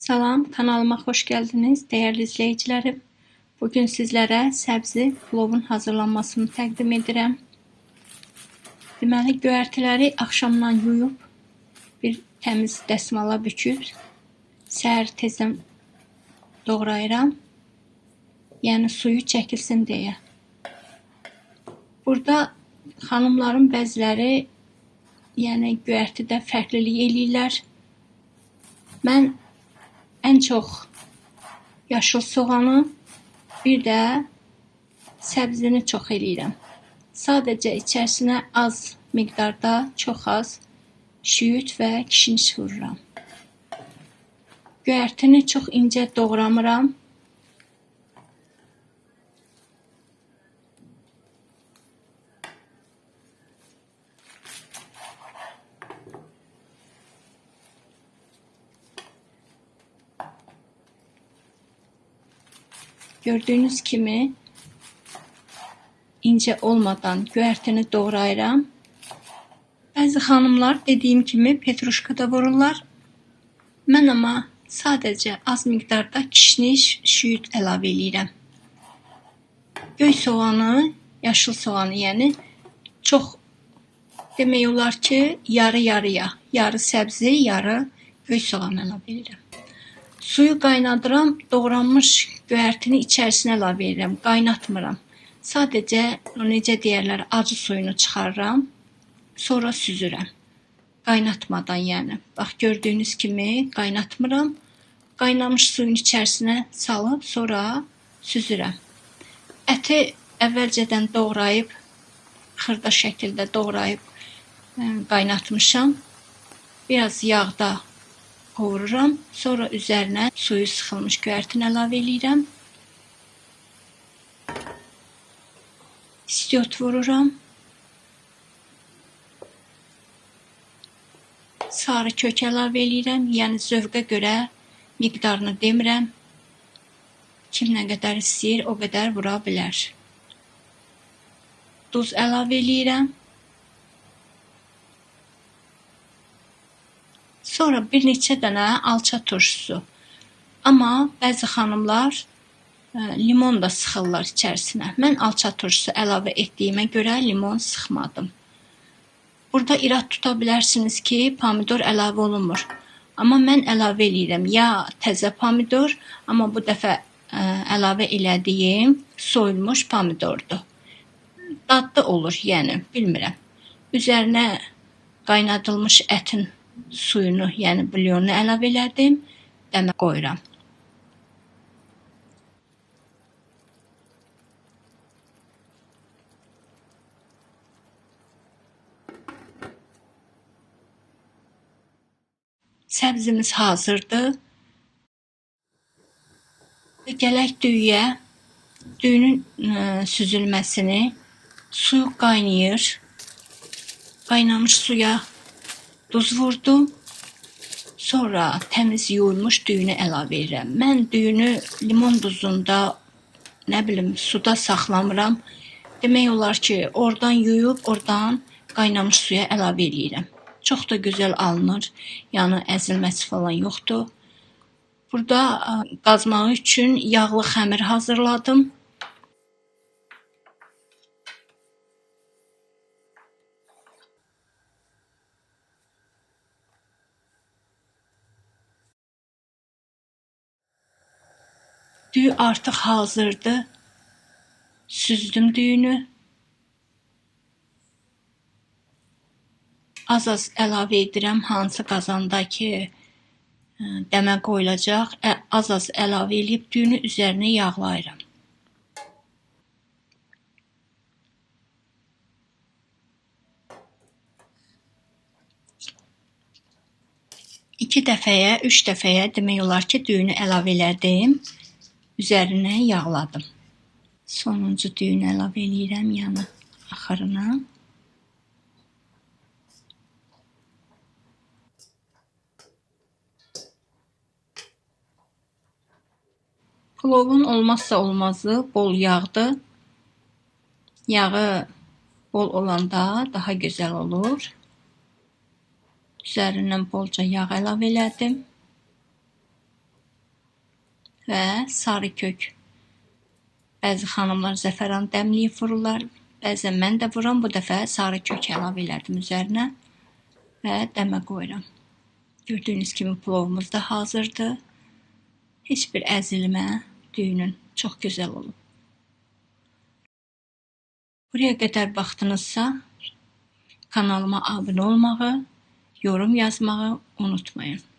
Salam, kanalıma xoş gəldiniz, dəyərli izləyicilərim. Bugün sizlərə səbzi plovun hazırlanmasını təqdim edirəm. Deməli, göyərtiləri axşamdan yuyub, bir təmiz dəsmala büküb, səhər tezdən doğrayıram. Yəni suyu çəkilsin deyə. Burada xanımların bəziləri yəni göyərtidə fərqlilik eləyirlər. Mən ən çox yaşıl soğanı, bir də səbzini çox eləyirəm. Sadəcə içərisinə az miqdarda, çox az şüyüt və kişniş vururam. Göyərtini çox incə doğramıram. Gördüğünüz kimi ince olmadan göyərtini doğrayıram. Bəzi xanımlar dediyim kimi petruşka da vururlar. Mən amma sadəcə az miqdarda kişniş, şüyüt əlavə eləyirəm. Göy soğanı, yaşıl soğanı yəni çox demək olar ki, yarı-yarıya, yarı səbzi, yarı göy soğan əlavə edirəm. Suyu qaynadıram, doğranmış göyərtini içərisinə əlavə edirəm, qaynatmıram. Sadəcə necə deyərlər, acı suyunu çıxarıram, sonra süzürəm. Qaynatmadan yəni. Bax gördüyünüz kimi qaynatmıram. Qaynamış suyun içərisinə salıb sonra süzürəm. Əti əvvəlcədən doğrayıb xırda şəkildə doğrayıb qaynatmışam. Biraz yağda qovururam. Sonra üzərinə suyu sıxılmış göyərtini əlavə eləyirəm. İstiot vururam. Sarı kök əlavə eləyirəm. Yəni zövqə görə miqdarını demirəm. Kim nə qədər istəyir, o qədər vura bilər. Duz əlavə eləyirəm. Sonra bir neçə dənə alça turşusu. Amma bəzi xanımlar ə, limon da sıxırlar içərisinə. Mən alça turşusu əlavə etdiyimə görə limon sıxmadım. Burada irad tuta bilərsiniz ki, pomidor əlavə olunmur. Amma mən əlavə eləyirəm. Ya təzə pomidor, amma bu dəfə ə, əlavə elədiyim soyulmuş pomidordur. Dadlı olur, yəni, bilmirəm. Üzərinə qaynadılmış ətin suyunu, yəni bulyonunu əlavə elədim, dəmə qoyuram. Səbzimiz hazırdır. Və gələk düyüyə. Düyünün ə, süzülməsini su qaynayır. Qaynamış suya duz vurdum. Sonra təmiz yuyulmuş düyünü əlavə edirəm. Mən düyünü limon duzunda, nə bilim, suda saxlamıram. Demək olar ki, oradan yuyub, oradan qaynamış suya əlavə eləyirəm. Çox da gözəl alınır. Yəni əzilməsi falan yoxdur. Burada qazmağı üçün yağlı xəmir hazırladım. Düyü artıq hazırdır. Süzdüm düyünü. Az-az əlavə edirəm hansı qazanda ki, ə, dəmə qoyulacaq. Az-az əlavə eləyib düyünü üzərinə yağlayıram. İki dəfəyə, üç dəfəyə demək olar ki, düyünü əlavə elədim. Üzərinə yağladım. Sonuncu düyünü əlavə eləyirəm yəni axırına. Plovun olmazsa olmazı bol yağdır. Yağı bol olanda daha gözəl olur. Üzərindən bolca yağ əlavə elədim. Və sarı kök. Bəzi xanımlar zəfəran dəmləyib vururlar. Bəzən mən də vururam. Bu dəfə sarı kök əlavə elədim üzərinə və dəmə qoyuram. Gördüyünüz kimi plovumuz da hazırdır. Heç bir əzilmə düyünün çox gözəl olub. Buraya qədər baxdınızsa, kanalıma abunə olmağı, yorum yazmağı unutmayın.